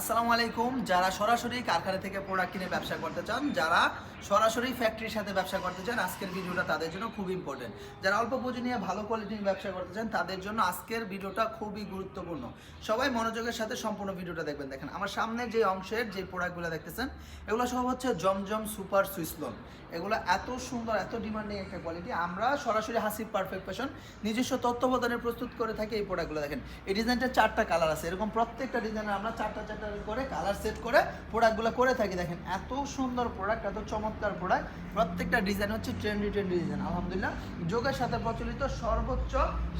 আসসালামু আলাইকুম। যারা সরাসরি কারখানা থেকে প্রোডাক্ট কিনে ব্যবসা করতে চান, যারা সরাসরি ফ্যাক্টরির সাথে ব্যবসা করতে চান, আজকের ভিডিওটা তাদের জন্য খুব ইম্পর্টেন্ট যারা অল্প পুঁজি নিয়ে ভালো কোয়ালিটির ব্যবসা করতে চান, তাদের জন্য আজকের ভিডিওটা খুবই গুরুত্বপূর্ণ। সবাই মনোযোগের সাথে সম্পূর্ণ ভিডিওটা দেখবেন। দেখেন, আমার সামনে যে অংশের যে প্রোডাক্টগুলো দেখতেছেন, এগুলো সব হচ্ছে জমজম সুপার সুইসলন এগুলো এত সুন্দর, এত ডিমান্ডিং একটা কোয়ালিটি আমরা সরাসরি হাসিব পারফেক্ট ফ্যাশন নিজস্ব তত্ত্বাবধানে প্রস্তুত করে থাকি এই প্রোডাক্টগুলো দেখেন, এই ডিজাইনটা চারটা কালার আছে। এরকম প্রত্যেকটা ডিজাইনের আমরা চারটা চারটা করে কালার সেট করে প্রোডাক্টগুলো করে থাকি। দেখেন, এত সুন্দর প্রোডাক্ট এত চমৎকার প্রোডাক্ট প্রত্যেকটা ডিজাইন হচ্ছে ট্রেন্ডি ট্রেন্ডি ডিজাইন আলহামদুলিল্লাহ। যুগের সাথে প্রচলিত সর্বোচ্চ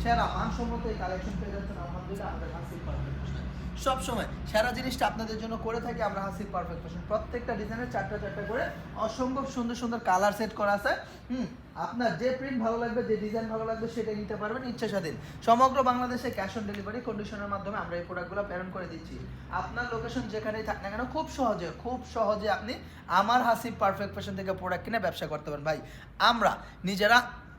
সেরা মানসম্মত এই কালেকশন পেয়ে যাচ্ছেন, আলহামদুলিল্লাহ, আমাদের হাসিব পারফেক্ট সব সময় সেরা জিনিসটা আপনাদের জন্য করে থাকি আমরা হাসিব পারফেক্ট প্রত্যেকটা ডিজাইনের চারটা চারটা করে অসম্ভব সুন্দর সুন্দর কালার সেট করা আছে। হুম আপনার যে প্রিন্ট ভালো লাগবে, যে ডিজাইন ভালো লাগবে, সেটা নিতে পারবেন ইচ্ছা স্বাধীন সমগ্র বাংলাদেশে ক্যাশ অন ডেলিভারি কন্ডিশনের মাধ্যমে আমরা এই প্রোডাক্টগুলো প্রেরণ করে দিচ্ছি। আপনার লোকেশন যেখানেই থাক না কেন, খুব সহজে খুব সহজে আপনি আমার হাসি পারফেক্ট ফ্যাশন থেকে প্রোডাক্ট কিনে ব্যবসা করতে পারেন। ভাই, আমরা নিজেরা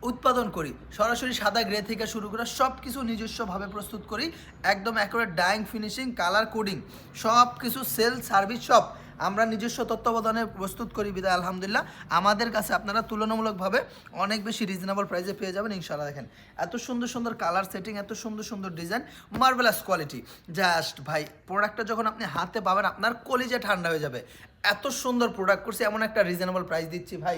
উৎপাদন করি, সরাসরি সাদা গ্রে থেকে শুরু করে সব কিছু নিজস্বভাবে প্রস্তুত করি, একদম accurate dyeing finishing colour coding সব কিছু সেল সার্ভিস সব আমরা নিজস্ব তত্ত্বাবধানে প্রস্তুত করি বিদায়, আলহামদুলিল্লাহ। আমাদের কাছে আপনারা তুলনামূলকভাবে অনেক বেশি রিজনেবল প্রাইসে পেয়ে যাবেন ইনশাল্লাহ দেখেন। এত সুন্দর সুন্দর কালার সেটিং এত সুন্দর সুন্দর ডিজাইন মার্বেলাস কোয়ালিটি জাস্ট ভাই প্রোডাক্টটা যখন আপনি হাতে পাবেন, আপনার কলিজে ঠান্ডা হয়ে যাবে। এত সুন্দর প্রোডাক্ট করছি, এমন একটা রিজনেবল প্রাইস দিচ্ছি ভাই।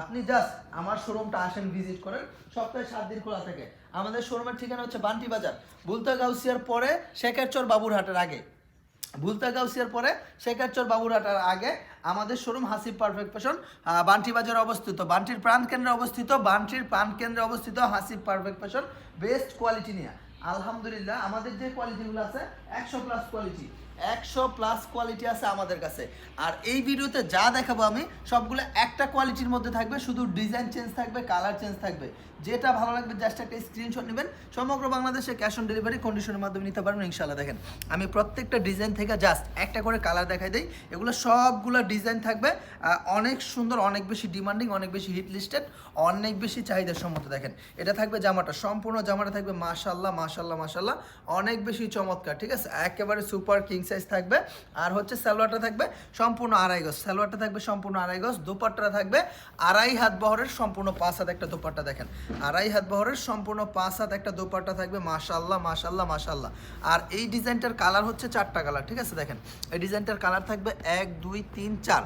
আপনি জাস্ট আমার শোরুমটা আসেন ভিজিট করেন, সপ্তাহে সাত দিন খোলা থাকে। আমাদের শোরুমের ঠিকানা হচ্ছে বান্টি বাজার বুলতা গাউসিয়ার পরে শেখারচর বাবুরহাটের আগে। ভুলতা গাউসিয়ার পরে শেখারচর বাবুরাটার আগে আমাদের showroom Hasib perfect fashion Banti বাজারে অবস্থিত। বান্টির প্রাণ কেন্দ্রে অবস্থিত, বান্টির প্রাণ কেন্দ্রে অবস্থিত Hasib perfect fashion best quality নিয়ে। আলহামদুলিল্লাহ, আমাদের যে কোয়ালিটিগুলো আছে, একশো প্লাস কোয়ালিটি একশো প্লাস কোয়ালিটি আছে আমাদের কাছে। আর এই ভিডিওতে যা দেখাবো আমি, সবগুলো একটা কোয়ালিটির মধ্যে থাকবে, শুধু ডিজাইন চেঞ্জ থাকবে কালার চেঞ্জ থাকবে। যেটা ভালো লাগবে জাস্ট একটা স্ক্রিনশট নেবেন, সমগ্র বাংলাদেশে ক্যাশ অন ডেলিভারি কন্ডিশনের মাধ্যমে নিতে পারবেন ইনশাল্লাহ দেখেন, আমি প্রত্যেকটা ডিজাইন থেকে জাস্ট একটা করে কালার দেখাই দিই। এগুলো সবগুলো ডিজাইন থাকবে অনেক সুন্দর, অনেক বেশি ডিমান্ডিং অনেক বেশি হিট লিস্টেড অনেক বেশি চাহিদার সম্মত। দেখেন, এটা থাকবে জামাটা, সম্পূর্ণ জামাটা থাকবে মাশাল্লাহ মাশাল্লাহ মাশাল্লাহ অনেক বেশি চমৎকার, ঠিক আছে? একেবারে সুপার কিং সাইজ থাকবে, আর হচ্ছে সালোয়ারটা থাকবে সম্পূর্ণ আড়াই গজ। সালোয়ারটা থাকবে সম্পূর্ণ আড়াই গজ, দোপাট্টা থাকবে আড়াই হাত বহরের সম্পূর্ণ পাঁচ হাত একটা দোপাট্টা দেখেন। আড়াই হাত বহরের সম্পূর্ণ পাঁচ হাত একটা দোপাট্টা থাকবে মাশাল্লাহ মাশাল্লাহ মাশাল্লাহ আর এই ডিজাইনটার কালার হচ্ছে চারটা কালার, ঠিক আছে দেখেন? এই ডিজাইনটার কালার থাকবে এক, দুই, তিন, চার।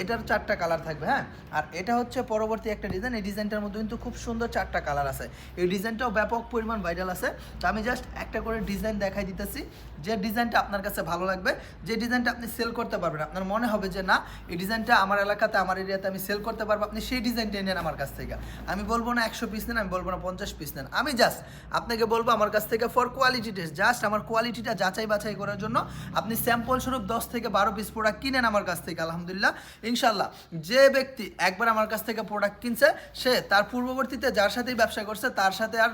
এটার চারটা কালার থাকবে হ্যাঁ? আর এটা হচ্ছে পরবর্তী একটা ডিজাইন এই ডিজাইনটার মধ্যে কিন্তু খুব সুন্দর চারটা কালার আছে। এই ডিজাইনটাও ব্যাপক পরিমাণ ভাইরাল আছে। তো আমি জাস্ট একটা করে ডিজাইন দেখাই দিতেছি। যে ডিজাইনটা আপনার কাছে ভালো লাগবে, যে ডিজাইনটা আপনি সেল করতে পারবেন, আপনার মনে হবে যে না, এই ডিজাইনটা আমার এলাকাতে, আমার এরিয়াতে আমি সেল করতে পারব, আপনি সেই ডিজাইনটা নেন আমার কাছ থেকে। আমি বলব না একশো পিস নেন, আমি বলব না পঞ্চাশ পিস নেন। আমি জাস্ট আপনাকে বলব আমার কাছ থেকে ফর কোয়ালিটি টেস্ট জাস্ট আমার কোয়ালিটিটা যাচাই বাছাই করার জন্য আপনি স্যাম্পল স্বরূপ দশ থেকে বারো পিস প্রোডাক্ট কিনেন আমার কাছ থেকে, আলহামদুলিল্লাহ। ইনশাল্লাহ যে ব্যক্তি একবার আমার কাছ থেকে প্রোডাক্ট কিনছে, সে তার পূর্ববর্তীতে যার সাথেই ব্যবসা করছে, তার সাথে আর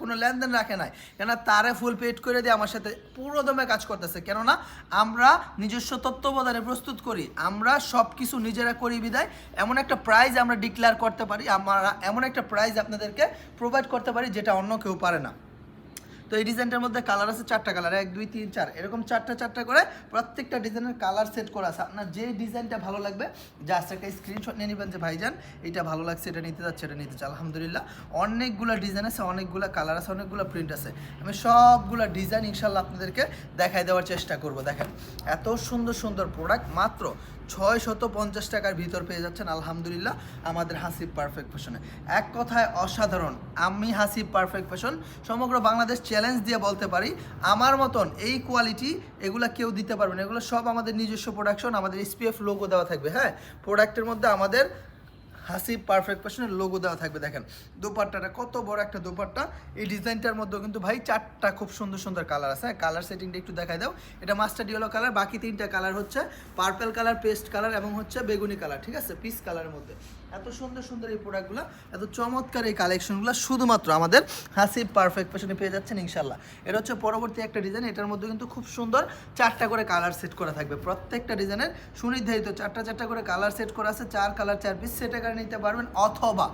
কোনো লেনদেন রাখে নাই। কেননা তারে ফুল পেড করে দিয়ে আমার সাথে পুরো দমে কাজ করতেছে। কেননা আমরা নিজস্ব তত্ত্বাবধানে প্রস্তুত করি, আমরা সব কিছু নিজেরা করি বিদায় এমন একটা প্রাইজ আমরা ডিক্লেয়ার করতে পারি, আমরা এমন একটা প্রাইজ আপনাদেরকে প্রোভাইড করতে পারি যেটা অন্য কেউ পারে না। তো এই ডিজাইনটার মধ্যে কালার আছে চারটা কালার, এক, দুই, তিন, চার। এরকম চারটা চারটা করে প্রত্যেকটা ডিজাইনের কালার সেট করা আছে। আপনার যে ডিজাইনটা ভালো লাগবে জাস্ট একটা স্ক্রিনশট নিয়ে নেবেন যে, ভাইজান এটা ভালো লাগছে, এটা নিতে যাচ্ছে, এটা নিতে চাই আলহামদুলিল্লাহ, অনেকগুলো ডিজাইন আছে, অনেকগুলো কালার আছে, অনেকগুলো প্রিন্ট আছে। আমি সবগুলো ডিজাইন ইনশাল্লাহ আপনাদেরকে দেখাই দেওয়ার চেষ্টা করব, দেখেন। এত সুন্দর সুন্দর প্রোডাক্ট মাত্র ছয় শত পঞ্চাশ টাকার ভিতর পেয়ে যাচ্ছেন, আলহামদুলিল্লাহ, আমাদের হাসিব পারফেক্ট ফ্যাশনে এক কথায় অসাধারণ, আমি হাসিব পারফেক্ট ফ্যাশন সমগ্র বাংলাদেশ চ্যালেঞ্জ দিয়ে বলতে পারি, আমার মতন এই কোয়ালিটি এগুলো কেউ দিতে পারবে না। এগুলো সব আমাদের নিজস্ব প্রোডাকশন আমাদের এসপিএফ লোগো দেওয়া থাকবে হ্যাঁ? প্রোডাক্টের মধ্যে আমাদের হাসিব পারফেক্ট ফ্যাশনের লোগো দেওয়া থাকবে, দেখেন। দোপাট্টাটা কত বড় একটা দোপাট্টা। এই ডিজাইনটার মধ্যেও কিন্তু ভাই চারটা খুব সুন্দর সুন্দর কালার আছে। কালার সেটিংটা একটু দেখাই দাও। এটা মাস্টার ইয়েলো কালার বাকি তিনটা কালার হচ্ছে পার্পেল কালার পেস্ট কালার এবং হচ্ছে বেগুনি কালার ঠিক আছে? পিস কালারের মধ্যে। এত সুন্দর সুন্দর এই প্রোডাক্টগুলো এত চমৎকার এই কালেকশনগুলো শুধুমাত্র আমাদের হাসি পারফেক্ট ফ্যাশনে পেয়ে যাচ্ছেন ইনশাল্লাহ এটা হচ্ছে পরবর্তী একটা ডিজাইন এটার মধ্যে কিন্তু খুব সুন্দর চারটা করে কালার সেট করা থাকবে। প্রত্যেকটা ডিজাইনের সুনির্ধারিত চারটা চারটা করে কালার সেট করা আছে, চার কালার চার পিস সেটা করে নিতে পারবেন অথবা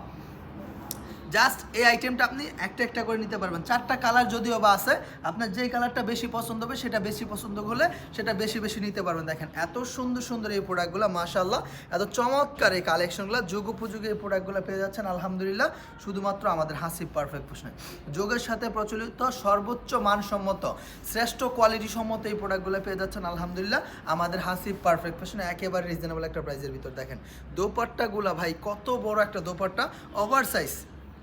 জাস্ট এই আইটেমটা আপনি একটা একটা করে নিতে পারবেন। চারটা কালার যদিও বা আছে, আপনার যেই কালারটা বেশি পছন্দ হবে, সেটা বেশি পছন্দ হলে সেটা বেশি বেশি নিতে পারবেন। দেখেন, এত সুন্দর সুন্দর এই প্রোডাক্টগুলো মাশাল্লাহ এত চমৎকার এই কালেকশনগুলো যুগ উপযোগী এই প্রোডাক্টগুলো পেয়ে যাচ্ছেন, আলহামদুলিল্লাহ, শুধুমাত্র আমাদের হাসিব পারফেক্ট প্রশ্নে। যোগের সাথে প্রচলিত সর্বোচ্চ মানসম্মত, শ্রেষ্ঠ কোয়ালিটি সম্মত এই প্রোডাক্টগুলো পেয়ে যাচ্ছেন, আলহামদুলিল্লাহ, আমাদের হাসিব পারফেক্ট ফ্যাশনে একেবারে রিজনেবল একটা প্রাইসের ভিতর। দেখেন দোপাট্টাগুলা ভাই, কত বড় একটা দোপাট্টা ওভার সাইজ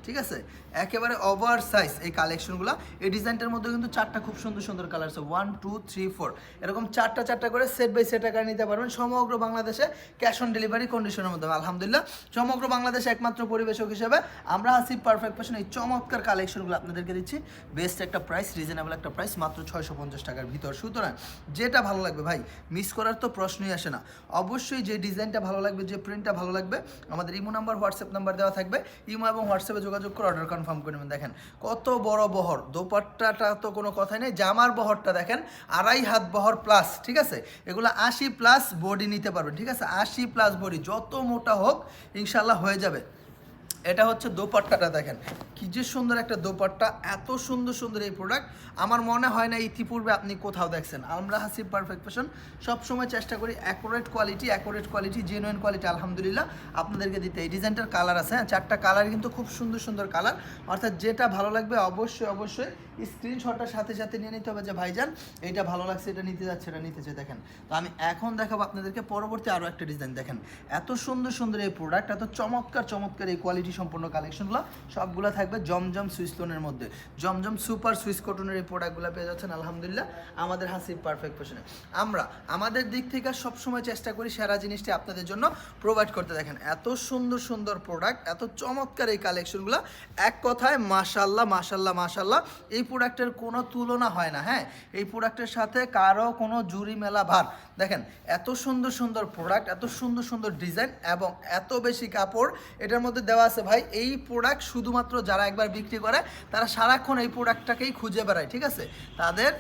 ঠিক আছে একেবারে ওভার সাইজ এই কালেকশনগুলো এই ডিজাইনটার মধ্যে কিন্তু চারটা খুব সুন্দর সুন্দর কালার আছে ওয়ান টু থ্রি ফোর এরকম চারটা চারটা করে সেট বাই সেট আকারে নিতে পারবেন। সমগ্র বাংলাদেশে ক্যাশ অন ডেলিভারি কন্ডিশনের মধ্যে। আলহামদুলিল্লাহ, সমগ্র বাংলাদেশে একমাত্র পরিবেশক হিসেবে আমরা আসি পারফেক্ট ফ্যাশন এই চমৎকার কালেকশনগুলো আপনাদেরকে দিচ্ছি। বেস্ট একটা প্রাইস রিজনেবল একটা প্রাইস মাত্র ছয়শো পঞ্চাশ টাকার ভিতর। সুতরাং যেটা ভালো লাগবে ভাই মিস করার তো প্রশ্নই আসে না। অবশ্যই যে ডিজাইনটা ভালো লাগবে, যে প্রিন্টটা ভালো লাগবে, আমাদের ইমো নাম্বার হোয়াটসঅ্যাপ নাম্বার দেওয়া থাকবে। ইমো এবং হোয়াটসঅ্যাপে যোগাযোগ করে অর্ডার কনফার্ম করে নেবেন। দেখেন, কত বড় বহর। দোপাট্টাটা তো কোনো কথাই নেই, জামার বহরটা দেখেন, আড়াই হাত বহর প্লাস ঠিক আছে? এগুলো আশি প্লাস বডি নিতে পারবেন, ঠিক আছে? আশি প্লাস বডি যত মোটা হোক ইনশাল্লাহ হয়ে যাবে। এটা হচ্ছে দোপাট্টাটা দেখেন। কি যে সুন্দর একটা দোপাট্টা, এত সুন্দর সুন্দর এই প্রোডাক্ট আমার মনে হয় না ইতিপূর্বে আপনি কোথাও দেখছেন। আমরা হাসিব পারফেক্ট ফ্যাশন সবসময় চেষ্টা করি accurate quality accurate quality genuine quality আলহামদুলিল্লাহ। আপনাদেরকে দিতে। এই ডিজাইনটার কালার আছে হ্যাঁ চারটা কালার কিন্তু খুব সুন্দর সুন্দর কালার অর্থাৎ যেটা ভালো লাগবে অবশ্যই অবশ্যই স্ক্রিনশটটার সাথে সাথে নিয়ে নিতে হবে যে ভাইজান, এইটা ভালো লাগছে, এটা নিতে যাচ্ছে, এটা নিতে চাই দেখেন। তো আমি এখন দেখাবো আপনাদেরকে পরবর্তী আরও একটা ডিজাইন দেখেন। এত সুন্দর সুন্দর এই প্রোডাক্ট এত চমৎকার চমৎকার এই কোয়ালিটি সম্পূর্ণ কালেকশনগুলো সবগুলো থাকবে জমজম সুইস লোনের মধ্যে। জমজম সুপার সুইস কটনের এই প্রোডাক্টগুলো পেয়ে যাচ্ছেন, আলহামদুলিল্লাহ, আমাদের হাসিব পারফেক্ট ফ্যাশনে আমরা আমাদের দিক থেকে সবসময় চেষ্টা করি সেরা জিনিসটি আপনাদের জন্য প্রোভাইড করতে, দেখেন। এত সুন্দর সুন্দর প্রোডাক্ট এত চমৎকার এই কালেকশনগুলো এক কথায় মাশাল্লাহ মাশাল্লাহ মাশাল্লাহ এই প্রোডাক্টের কোনো তুলনা হয় না হ্যাঁ? এই প্রোডাক্টের সাথে কারও কোনো জুরি মেলা ভার। দেখেন, এত সুন্দর সুন্দর প্রোডাক্ট এত সুন্দর সুন্দর ডিজাইন এবং এত বেশি কাপড় এটার মধ্যে দেওয়া আছে ভাই। এই প্রোডাক্ট শুধুমাত্র যারা একবার বিক্রি করে, তারা সারাক্ষণ এই প্রোডাক্টটাকেই খুঁজে বেড়ায়, ঠিক আছে? তাদের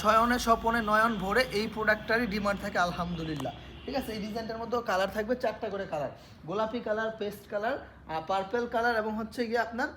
শয়নে, স্বপনে, নয়ন ভরে এই প্রোডাক্টটারই ডিমান্ড থাকে, আলহামদুলিল্লাহ। ঠিক আছে? এই ডিজাইনটার মধ্যেও কালার থাকবে, চারটা করে কালার গোলাপি colour paste colour purple colour এবং হচ্ছে গিয়ে আপনার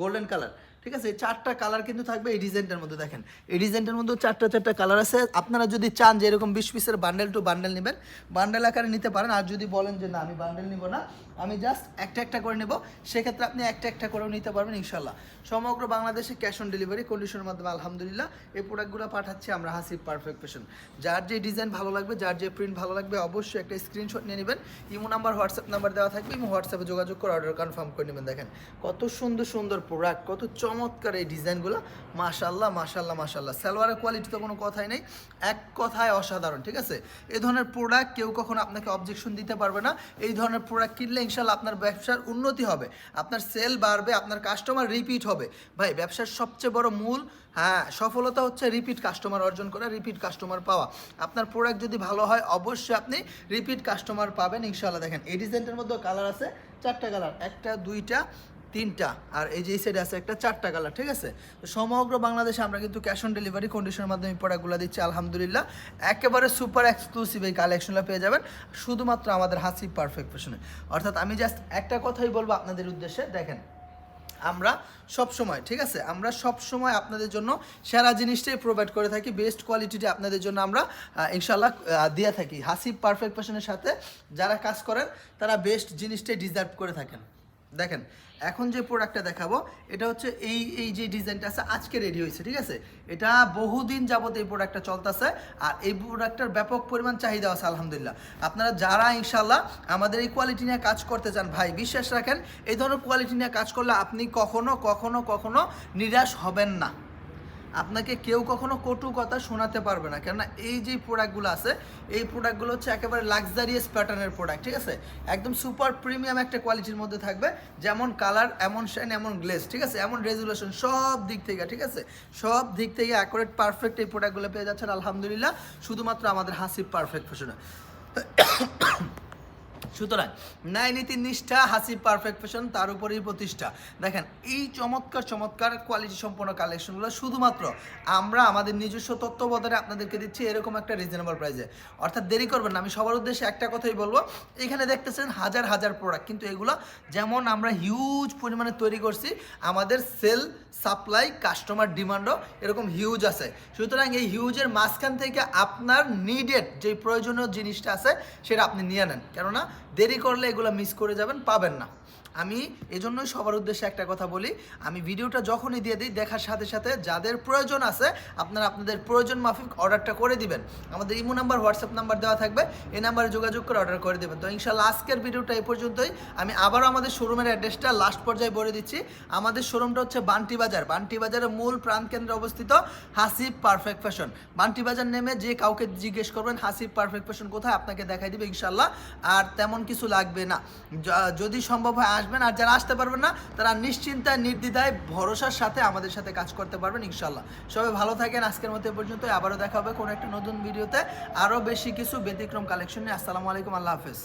গোল্ডেন কালার ঠিক আছে? চারটা কালার কিন্তু থাকবে এই ডিজাইনটার মধ্যে, দেখেন। এই ডিজাইনটার মধ্যে চারটা চারটা কালার আছে। আপনারা যদি চান যে এরকম বিশ পিসের বান্ডেল টু বান্ডেল নেবেন বান্ডেল আকারে নিতে পারেন। আর যদি বলেন যে, না, আমি বান্ডেল নিব না আমি জাস্ট একটা একটা করে নেব। সেক্ষেত্রে আপনি একটা একটা করেও নিতে পারবেন ইনশাল্লাহ। সমগ্র বাংলাদেশে ক্যাশ অন ডেলিভারি কন্ডিশনের মাধ্যমে আলহামদুলিল্লাহ, এই প্রোডাক্টগুলো পাঠাচ্ছি আমরা হাসিব পারফেক্ট পেশন যার যে ডিজাইন ভালো লাগবে, যার যে প্রিন্ট ভালো লাগবে, অবশ্যই একটা স্ক্রিনশট নিয়ে নেবেন। ইমো নাম্বার হোয়াটসঅ্যাপ নাম্বার দেওয়া থাকবে। ইমো হোয়াটসঅ্যাপে যোগাযোগ করে অর্ডার কনফার্ম করে নেবেন, দেখেন। কত সুন্দর সুন্দর প্রোডাক্ট কত চমৎকার এই ডিজাইনগুলো মাশাল্লাহ মাশাল্লাহ মাশাল্লাহ। সালোয়ারের কোয়ালিটি তো কোনো কথাই নেই। এক কথায় অসাধারণ, ঠিক আছে? এ ধরনের প্রোডাক্ট কেউ কখনো আপনাকে অবজেকশন দিতে পারবে না। এই ধরনের প্রোডাক্ট কিনলে ইনশাল্লাহ আপনার ব্যবসার উন্নতি হবে, আপনার সেল বাড়বে, আপনার কাস্টমার রিপিট হবে। ভাই, ব্যবসার সবচেয়ে বড় মূল হ্যাঁ সফলতা হচ্ছে রিপিট কাস্টমার অর্জন করা রিপিট কাস্টমার পাওয়া। আপনার প্রোডাক্ট যদি ভালো হয়, অবশ্যই আপনি রিপিট কাস্টমার পাবেন, ইনশাল্লাহ। দেখেন, এই মধ্যে কালার আছে, চারটা কালার একটা, দুইটা তিনটা, আর এই যে এই সাইডে আছে একটা চারটা কালার ঠিক আছে? তো সমগ্র বাংলাদেশে আমরা কিন্তু ক্যাশ অন ডেলিভারি কন্ডিশনের মাধ্যমে প্রোডাক্টগুলো দিচ্ছি, আলহামদুলিল্লাহ। একেবারে সুপার এক্সক্লুসিভ এই কালেকশনটা পেয়ে যাবেন, শুধুমাত্র আমাদের হাসি পারফেক্ট ফ্যাশনে অর্থাৎ আমি জাস্ট একটা কথাই বলব আপনাদের উদ্দেশ্যে, দেখেন, আমরা সব সময় ঠিক আছে? আমরা সব সময় আপনাদের জন্য সেরা জিনিসটাই প্রোভাইড করে থাকি বেস্ট কোয়ালিটিটা আপনাদের জন্য আমরা ইনশাল্লাহ দিয়ে থাকি। হাসিব পারফেক্ট ফ্যাশনের সাথে যারা কাজ করেন, তারা বেস্ট জিনিসটাই ডিজার্ভ করে থাকেন। দেখেন, এখন যে প্রোডাক্টটা দেখাবো, এটা হচ্ছে এই এই যে ডিজাইনটা আছে, আজকে রেডি হয়েছে, ঠিক আছে? এটা বহুদিন যাবত এই প্রোডাক্টটা চলতেছে, আর এই প্রোডাক্টটার ব্যাপক পরিমাণ চাহিদা আছে, আলহামদুলিল্লাহ। আপনারা যারা ইনশাল্লাহ আমাদের এই কোয়ালিটি নিয়ে কাজ করতে চান, ভাই, বিশ্বাস রাখেন, এই ধরনের কোয়ালিটি নিয়ে কাজ করলে আপনি কখনো কখনো কখনো নিরাশ হবেন না। আপনাকে কেউ কখনো কটু কথা শোনাতে পারবে না। কেননা এই যে প্রোডাক্টগুলো আছে, এই প্রোডাক্টগুলো হচ্ছে একেবারে লাক্সারিয়াস প্যাটার্নের প্রোডাক্ট ঠিক আছে? একদম সুপার প্রিমিয়াম একটা কোয়ালিটির মধ্যে থাকবে, যেমন কালার এমন শাইন এমন গ্লেজ ঠিক আছে? এমন রেজুলেশন সব দিক থেকে, ঠিক আছে? সব দিক থেকে অ্যাকুরেট পারফেক্ট এই প্রোডাক্টগুলো পেয়ে যাচ্ছেন, আলহামদুলিল্লাহ। শুধুমাত্র আমাদের হাসিব পারফেক্ট ফ্যাশনে সুতরাং ন্যায় নীতি নিষ্ঠা, হাসি পারফেক্ট ফ্যাশন তার উপরেই প্রতিষ্ঠা। দেখেন, এই চমৎকার চমৎকার কোয়ালিটি সম্পন্ন কালেকশনগুলো শুধুমাত্র আমরা আমাদের নিজস্ব তত্ত্বাবধানে আপনাদেরকে দিচ্ছি এরকম একটা রিজনেবল প্রাইসে অর্থাৎ দেরি করবেন না, আমি সবার উদ্দেশ্যে একটা কথাই বলব। এখানে দেখতেছেন হাজার হাজার প্রোডাক্ট কিন্তু এগুলো যেমন আমরা হিউজ পরিমাণে তৈরি করছি, আমাদের সেল সাপ্লাই কাস্টমার ডিমান্ডও এরকম হিউজ আছে। সুতরাং এই হিউজের মাঝখান থেকে আপনার নিডেড যে প্রয়োজনীয় জিনিসটা আছে, সেটা আপনি নিয়ে নেন। কেননা দেরি করলে এগুলো মিস করে যাবেন পাবেন না। আমি এজন্যই সবার উদ্দেশ্যে একটা কথা বলি, আমি ভিডিওটা যখনই দিয়ে দিই, দেখার সাথে সাথে যাদের প্রয়োজন আছে, আপনারা আপনাদের প্রয়োজন মাফিক অর্ডারটা করে দিবেন। আমাদের ইমো নাম্বার, হোয়াটসঅ্যাপ নাম্বার দেওয়া থাকবে, এই নাম্বারে যোগাযোগ করে অর্ডার করে দেবেন। তো ইনশাল্লাহ আজকের ভিডিওটা এই পর্যন্তই। আমি আবারও আমাদের শোরুমের অ্যাড্রেসটা লাস্ট পর্যায়ে বলে দিচ্ছি। আমাদের শোরুমটা হচ্ছে বান্টি বাজার। বান্টি বাজারের মূল প্রাণকেন্দ্রে অবস্থিত হাসিব পারফেক্ট ফ্যাশন বান্টি বাজার নেমে যে কাউকে জিজ্ঞেস করবেন, হাসিব পারফেক্ট ফ্যাশন কোথায়, আপনাকে দেখাই দিবে ইনশাল্লাহ। আর তেমন কিছু লাগবে না। যদি সম্ভব হয় আসবেন আর যারা আসতে পারবেন না, তারা নিশ্চিন্তায় নির্দ্বিধায়, ভরসার সাথে আমাদের সাথে কাজ করতে পারবেন ইনশাল্লাহ সবাই ভালো থাকেন, আজকের মতো পর্যন্ত আবারও দেখা হবে কোনো একটা নতুন ভিডিওতে। আরও বেশি কিছু ব্যতিক্রম কালেকশন নিয়ে। আসসালামু আলাইকুম, আল্লাহ হাফেজ।